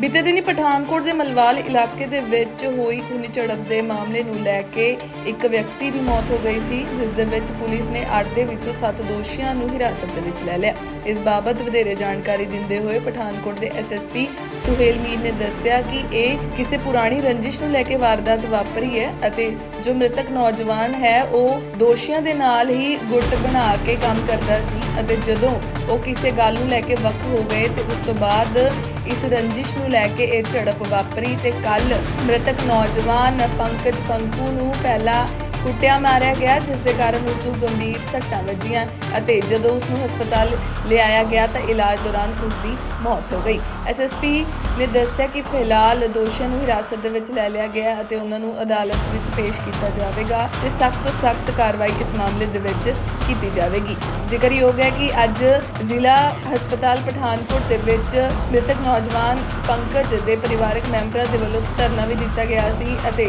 ਬੀਤੇ ਦਿਨੀ ਪਠਾਨਕੋਟ ਦੇ ਮਲਵਾਲ ਇਲਾਕੇ ਦੇ ਵਿੱਚ ਹੋਈ ਖੂਨੀ ਝੜਪ ਦੇ ਮਾਮਲੇ ਨੂੰ ਲੈ ਕੇ ਇੱਕ ਵਿਅਕਤੀ ਦੀ ਮੌਤ ਹੋ ਗਈ ਸੀ, ਜਿਸ ਦੇ ਵਿੱਚ ਪੁਲਿਸ ਨੇ 8 ਦੇ ਵਿੱਚੋਂ 7 ਦੋਸ਼ੀਆਂ ਨੂੰ ਹਿਰਾਸਤ ਦੇ ਵਿੱਚ ਲੈ ਲਿਆ। ਇਸ ਬਾਬਤ ਵਧੇਰੇ ਜਾਣਕਾਰੀ ਦਿੰਦੇ ਹੋਏ ਪਠਾਨਕੋਟ ਦੇ ਐਸਐਸਪੀ ਸੁਹੇਲ ਮੀਰ ਨੇ ਦੱਸਿਆ ਕਿ ਇਹ ਕਿਸੇ ਪੁਰਾਣੀ ਰੰਜਿਸ਼ ਨੂੰ ਲੈ ਕੇ ਵਾਰਦਾਤ ਵਾਪਰੀ ਹੈ ਅਤੇ ਜੋ ਮ੍ਰਿਤਕ ਨੌਜਵਾਨ ਹੈ, ਉਹ ਦੋਸ਼ੀਆਂ ਦੇ ਨਾਲ ਹੀ ਗੁੱਟ ਬਣਾ ਕੇ ਕੰਮ ਕਰਦਾ ਸੀ ਅਤੇ ਜਦੋਂ ਉਹ ਕਿਸੇ ਗੱਲ ਨੂੰ ਲੈ ਕੇ ਵੱਖ ਹੋ ਗਏ ਤੇ ਉਸ ਤੋਂ ਬਾਅਦ ਇਸ ਰੰਜਿਸ਼ ਨੂੰ ਲੈ ਕੇ ਇਹ ਝੜਪ ਵਾਪਰੀ ਤੇ ਕੱਲ ਮ੍ਰਿਤਕ ਨੌਜਵਾਨ ਪੰਕਜ ਪੰਕੂ ਨੂੰ ਪਹਿਲਾਂ ਕੁੱਟਿਆ ਮਾਰਿਆ ਗਿਆ, ਜਿਸ ਦੇ ਕਾਰਨ ਉਸ ਨੂੰ ਗੰਭੀਰ ਸੱਟਾਂ ਵੱਜੀਆਂ ਅਤੇ ਜਦੋਂ ਉਸ ਨੂੰ ਹਸਪਤਾਲ ਲਿਆਇਆ ਗਿਆ ਤਾਂ ਇਲਾਜ ਦੌਰਾਨ ਉਸ ਦੀ ਮੌਤ ਹੋ ਗਈ। ਐਸਐਸਪੀ ਨੇ ਦੱਸਿਆ ਕਿ ਫਿਲਹਾਲ ਦੋਸ਼ੀਆਂ ਨੂੰ ਹਿਰਾਸਤ ਦੇ ਵਿੱਚ ਲੈ ਲਿਆ ਗਿਆ ਅਤੇ ਉਹਨਾਂ ਨੂੰ ਅਦਾਲਤ ਵਿੱਚ ਪੇਸ਼ ਕੀਤਾ ਜਾਵੇਗਾ ਤੇ ਸਖਤ ਤੋਂ ਸਖਤ ਕਾਰਵਾਈ ਇਸ ਮਾਮਲੇ ਦੇ ਵਿੱਚ ਕੀਤੀ ਜਾਵੇਗੀ। ਜ਼ਿਕਰਯੋਗ ਹੈ ਕਿ ਅੱਜ ਜ਼ਿਲ੍ਹਾ ਹਸਪਤਾਲ ਪਠਾਨਕੋਟ ਦੇ ਵਿੱਚ ਮ੍ਰਿਤਕ ਨੌਜਵਾਨ ਪੰਕਜ ਦੇ ਪਰਿਵਾਰਕ ਮੈਂਬਰਾਂ ਦੇ ਵੱਲੋਂ ਧਰਨਾ ਵੀ ਦਿੱਤਾ ਗਿਆ ਸੀ ਅਤੇ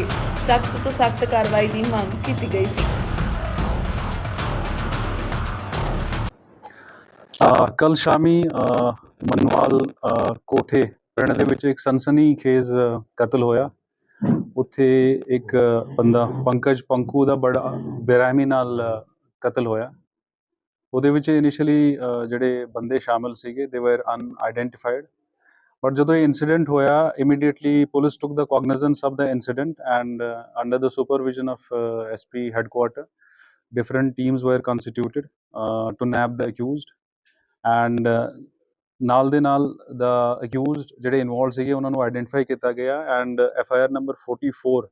ਸਖਤ ਤੋਂ ਸਖਤ ਕਾਰਵਾਈ ਦੀ ਮੰਗ ਕੀਤੀ ਗਈ ਸੀ। ਕੱਲ ਸ਼ਾਮੀ ਮਨਵਾਲ ਕੋਠੇ ਪਿੰਡ ਦੇ ਵਿੱਚ ਇੱਕ ਸਨਸਨੀ ਖੇਜ਼ ਕਤਲ ਹੋਇਆ। ਉੱਥੇ ਇੱਕ ਬੰਦਾ ਪੰਕਜ ਪੰਕੂ ਦਾ ਬੜਾ ਬੇਰਹਿਮੀ ਨਾਲ ਕਤਲ ਹੋਇਆ। ਉਹਦੇ ਵਿੱਚ ਇਨੀਸ਼ੀਅਲੀ ਜਿਹੜੇ ਬੰਦੇ ਸ਼ਾਮਲ ਸੀਗੇ ਦੇ ਵਰ ਅਨਆਇਡੈਂਟੀਫਾਈਡ ਬਟ ਜਦੋਂ ਇਹ ਇਨਸੀਡੈਂਟ ਹੋਇਆ immediately police took the cognizance of the incident and under the supervision supervision of uh, SP headquarter different teams were constituted uh, to nab the accused. And uh, ਨਾਲ ਦੇ ਨਾਲ ਦਾ accused ਜਿਹੜੇ involved ਸੀਗੇ ਉਹਨਾਂ ਨੂੰ identify ਕੀਤਾ ਗਿਆ and F I R number 44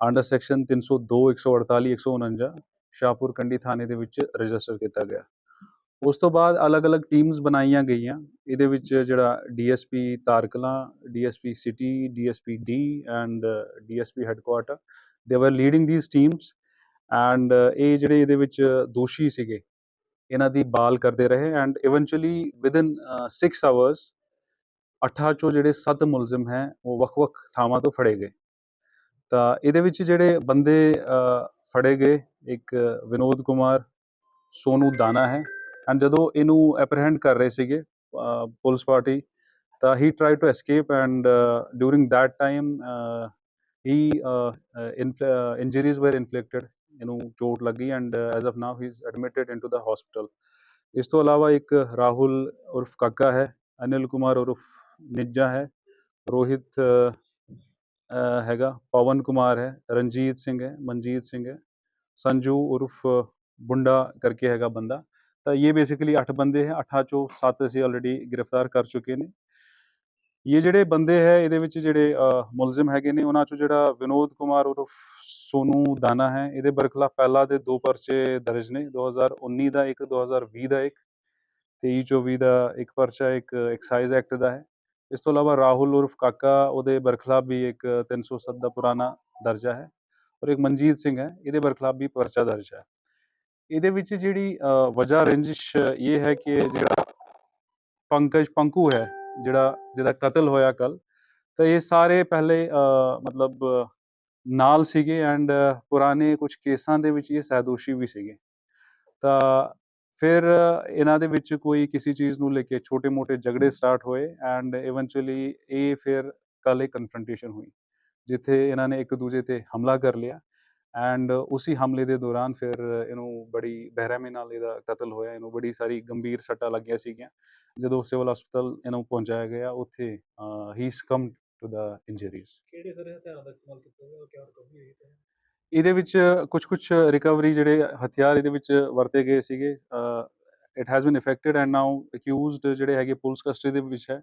under section 302 148 149 Shahpur Kandi ਥਾਣੇ ਦੇ ਵਿੱਚ ਰਜਿਸਟਰ ਕੀਤਾ ਗਿਆ। ਉਸ ਤੋਂ ਬਾਅਦ ਅਲੱਗ-ਅਲੱਗ ਟੀਮਸ ਬਣਾਈਆਂ ਗਈਆਂ। ਇਹਦੇ ਵਿੱਚ ਜਿਹੜਾ DSP ਤਾਰਕਲਾ, DSP city, DSP D and DSP headquarter they were leading these teams and ਇਹ ਜਿਹੜੇ ਇਹਦੇ ਵਿੱਚ ਦੋਸ਼ੀ ਸੀਗੇ, ਇਹਨਾਂ ਦੀ ਬਾਲ ਕਰਦੇ ਰਹੇ ਐਂਡ ਇਵੈਂਚੁਅਲੀ ਵਿਦਿਨ 6 ਆਵਰਸ 8 ਚੋਂ ਜਿਹੜੇ 7 ਮੁਲਜ਼ਮ ਹੈ, ਉਹ ਵੱਖ-ਵੱਖ ਥਾਵਾਂ ਤੋਂ ਫੜੇ ਗਏ। ਤਾਂ ਇਹਦੇ ਵਿੱਚ ਜਿਹੜੇ ਬੰਦੇ ਫੜੇ ਗਏ ਇੱਕ ਵਿਨੋਦ ਕੁਮਾਰ, ਸੋਨੂ ਦਾਨਾ ਹੈ। ਐਂਡ ਜਦੋਂ ਇਹਨੂੰ ਐਪਰੀਹੈਂਡ ਕਰ ਰਹੇ ਸੀਗੇ ਪੁਲਿਸ ਪਾਰਟੀ, ਤਾਂ he try to escape and during that time he injuries were inflicted ਇਹਨੂੰ ਚੋਟ ਲੱਗੀ and as of now he is admitted into the hospital ਇਸ ਤੋਂ ਇਲਾਵਾ ਇੱਕ ਰਾਹੁਲ ਉਰਫ ਕਾਕਾ ਹੈ, ਅਨਿਲ ਕੁਮਾਰ ਉਰਫ ਨਿੱਜਾ ਹੈ। ਰੋਹਿਤ ਹੈਗਾ। ਪਵਨ ਕੁਮਾਰ ਹੈ, ਰਣਜੀਤ ਸਿੰਘ ਹੈ, ਮਨਜੀਤ ਸਿੰਘ ਹੈ। ਸੰਜੂ ਉਰਫ ਬੁੰਡਾ ਕਰਕੇ ਹੈਗਾ ਬੰਦਾ। ਤਾਂ ਇਹ ਬੇਸਿਕਲੀ 8 ਬੰਦੇ ਹੈ 8 ਚੋਂ 7 ਅਸੀਂ ਆਲਰੇਡੀ ਗ੍ਰਿਫਤਾਰ ਕਰ ਚੁੱਕੇ ਨੇ। ਇਹ ਜਿਹੜੇ ਬੰਦੇ ਹੈ, ਇਹਦੇ ਵਿੱਚ ਜਿਹੜੇ ਮੁਲਜ਼ਮ ਹੈਗੇ ਨੇ, ਉਹਨਾਂ ਚੋਂ ਜਿਹੜਾ ਵਿਨੋਦ ਕੁਮਾਰ ਉਰਫ ਸੋਨੂ ਦਾਨਾ ਹੈ, ਇਹਦੇ ਬਰਖਲਾ ਪਹਿਲਾਂ ਦੇ ਦੋ ਪਰਚੇ ਦਰਜ ਨੇ 2019 ਦਾ ਇੱਕ 2020 ਦਾ ਇੱਕ 23 24 ਦਾ ਇੱਕ ਪਰਚਾ, ਇੱਕ ਐਕਸਾਈਜ਼ ਐਕਟ ਦਾ ਹੈ। ਇਸ ਤੋਂ ਇਲਾਵਾ ਰਾਹੁਲ ਉਰਫ ਕਾਕਾ ਉਹਦੇ ਬਰਖਲਾਫ ਵੀ ਇੱਕ 307 ਦਾ ਪੁਰਾਣਾ ਦਰਜਾ ਹੈ ਔਰ ਇੱਕ ਮਨਜੀਤ ਸਿੰਘ ਹੈ, ਇਹਦੇ ਬਰਖਲਾਫ ਵੀ ਪਰਚਾ ਦਰਜ ਹੈ। ਇਹਦੇ ਵਿੱਚ ਜਿਹੜੀ ਵਜ੍ਹਾ ਰੰਜਿਸ਼ ਇਹ ਹੈ ਕਿ ਜਿਹੜਾ ਪੰਕਜ ਪੰਕੂ ਹੈ, ਜਿਹੜਾ, ਜਿਹਦਾ ਕਤਲ ਹੋਇਆ ਕੱਲ ਤਾਂ ਇਹ ਸਾਰੇ ਪਹਿਲੇ ਮਤਲਬ ਨਾਲ ਸੀਗੇ ਐਂਡ ਪੁਰਾਣੇ ਕੁਝ ਕੇਸਾਂ ਦੇ ਵਿੱਚ ਇਹ ਸਹਿਦੋਸ਼ੀ ਵੀ ਸੀਗੇ। ਤਾਂ ਫਿਰ ਇਹਨਾਂ ਦੇ ਵਿੱਚ ਕੋਈ ਕਿਸੇ ਚੀਜ਼ ਨੂੰ ਲੈ ਕੇ ਛੋਟੇ-ਮੋਟੇ ਝਗੜੇ ਸਟਾਰਟ ਹੋਏ ਐਂਡ ਇਵੈਂਚੁਅਲੀ ਇਹ ਫਿਰ ਕੱਲ ਇੱਕ ਕਨਫਰੰਟੇਸ਼ਨ ਹੋਈ, ਜਿੱਥੇ ਇਹਨਾਂ ਨੇ ਇੱਕ ਦੂਜੇ ਤੇ ਹਮਲਾ ਕਰ ਲਿਆ ਐਂਡ ਉਸੇ ਹਮਲੇ ਦੇ ਦੌਰਾਨ ਫਿਰ ਇਹਨੂੰ ਬੜੀ ਬੇਰਹਿਮੀ ਨਾਲ ਇਹਦਾ ਕਤਲ ਹੋਇਆ, ਇਹਨੂੰ ਬੜੀ ਸਾਰੀ ਗੰਭੀਰ ਸੱਟਾਂ ਲੱਗੀਆਂ ਸੀਗੀਆਂ। ਜਦੋਂ ਸਿਵਲ ਹਸਪਤਾਲ ਇਹਨੂੰ ਪਹੁੰਚਾਇਆ ਗਿਆ, ਉੱਥੇ ਹੀ ਸਕਮ ਟੂ ਦਾ ਇੰਜਰੀਜ਼ ਕਿਹੜੇ ਸਾਰੇ ਹਥਿਆਰਾਂ ਦਾ ਇਸਤੇਮਾਲ ਕੀਤਾ ਗਿਆ ਕਿਆ ਰਿਕਵਰੀ ਹੋਈ ਤੇ? ਇਹਦੇ ਵਿੱਚ ਕੁਝ ਕੁਝ ਰਿਕਵਰੀ ਜਿਹੜੇ ਹਥਿਆਰ ਇਹਦੇ ਵਿੱਚ ਵਰਤੇ ਗਏ ਸੀਗੇ it has been effected and now accused ਜਿਹੜੇ ਹੈਗੇ ਪੁਲਿਸ ਕਸਟਡੀ ਦੇ ਵਿੱਚ ਹੈ।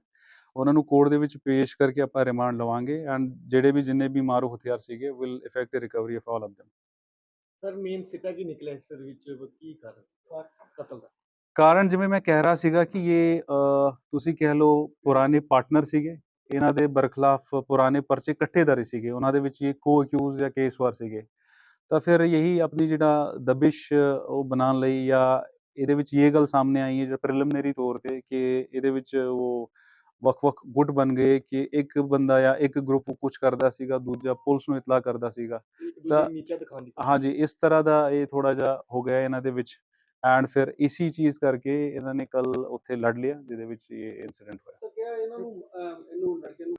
ਉਹਨਾਂ ਨੂੰ ਕੋਰਟ ਦੇ ਵਿੱਚ ਪੇਸ਼ ਕਰਕੇ ਆਪਾਂ ਰਿਮਾਂਡ ਲਵਾਂਗੇ ਐਂਡ ਜਿਹੜੇ ਵੀ ਜਿੰਨੇ ਵੀ ਮਾਰੂ ਹਥਿਆਰ ਸੀਗੇ will effect recovery of all of them sir main ਸਿੱਟਾ ਕੀ ਨਿਕਲਿਆ ਇਸ ਵਿੱਚ? ਉਹ ਕੀ ਕਾਰਨ ਕਤਲ ਦਾ। ਕਾਰਨ ਜਿਵੇਂ ਮੈਂ ਕਹਿ ਰਿਹਾ ਸੀਗਾ ਕਿ ਇਹ ਤੁਸੀਂ ਕਹਿ ਲਓ ਪੁਰਾਣੇ ਪਾਰਟਨਰ ਸੀਗੇ। ਇਹਨਾਂ ਦੇ ਬਰਖਲਾਫ ਪੁਰਾਣੇ ਪਰਚੇ ਇਕੱਠੇ ਦਰੇ ਸੀਗੇ ਉਹਨਾਂ ਦੇ ਵਿੱਚ ਇਹ ਕੋ ਅਕਿਊਜ਼ ਜਾਂ ਕੇਸ ਵਾਰ ਸੀਗੇ। ਤਾਂ ਫਿਰ ਯਹੀ ਆਪਣੀ ਜਿਹੜਾ ਦਬਿਸ਼ ਉਹ ਬਣਾਉਣ ਲਈ ਜਾਂ ਇਹਦੇ ਵਿੱਚ ਇਹ ਗੱਲ ਸਾਹਮਣੇ ਆਈ ਹੈ ਜਿਹੜਾ ਪ੍ਰੀਲਿਮਿਨਰੀ ਤੌਰ ਤੇ ਕਿ ਇਹਦੇ ਵਿੱਚ ਉਹ ਵੱਖ-ਵੱਖ ਗੁੱਟ ਬਣ ਗਏ ਕਿ ਇੱਕ ਬੰਦਾ ਜਾਂ ਇੱਕ ਗਰੁੱਪ ਕੁਝ ਕਰਦਾ ਸੀਗਾ ਦੂਜਾ ਪੁਲਿਸ ਨੂੰ ਇਤਲਾਹ ਕਰਦਾ ਸੀਗਾ। ਤਾਂ- ਹਾਂਜੀ ਇਸ ਤਰ੍ਹਾਂ ਦਾ ਇਹ ਥੋੜਾ ਜਿਹਾ ਹੋ ਗਿਆ ਇਹਨਾਂ ਦੇ ਵਿੱਚ। ਐਂਡ ਫਿਰ ਇਸੀ ਚੀਜ਼ ਕਰਕੇ ਇਹਨਾਂ ਨੇ ਕੱਲ ਉੱਥੇ ਲੜ ਲਿਆ ਜਿਹਦੇ ਵਿੱਚ ਇਹ ਇਨਸੀਡੈਂਟ ਹੋਇਆ। ਸਰ ਕਿਹਾ ਇਹਨਾਂ ਨੂੰ ਅਹ, ਇਹਨੂੰ ਲੜਕੇ ਨੂੰ?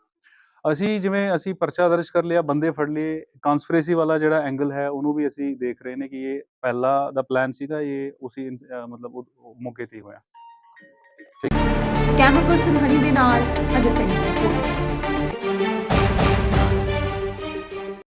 ਅਸੀਂ ਜਿਵੇਂ ਅਸੀਂ ਪਰਚਾ ਦਰਜ ਕਰ ਲਿਆ ਬੰਦੇ ਫੜ ਲਏ ਕਾਨਸਪੀਰੇਸੀ ਵਾਲਾ ਜਿਹੜਾ ਐਂਗਲ ਹੈ ਉਹਨੂੰ ਵੀ ਅਸੀਂ ਦੇਖ ਰਹੇ ਨੇ ਕਿ ਇਹ ਪਹਿਲਾ ਦਾ ਪਲਾਨ ਸੀਗਾ ਇਹ ਉਸੇ ਮਤਲਬ ਮੌਕੇ ਤੇ ਹੋਇਆ। ਕੈਮਰਾ ਪਰਸਨ ਹਨੀ ਦੇ ਨਾਲ ਅਜੇ ਸਿੰਘ ਰਿਪੋਰਟ।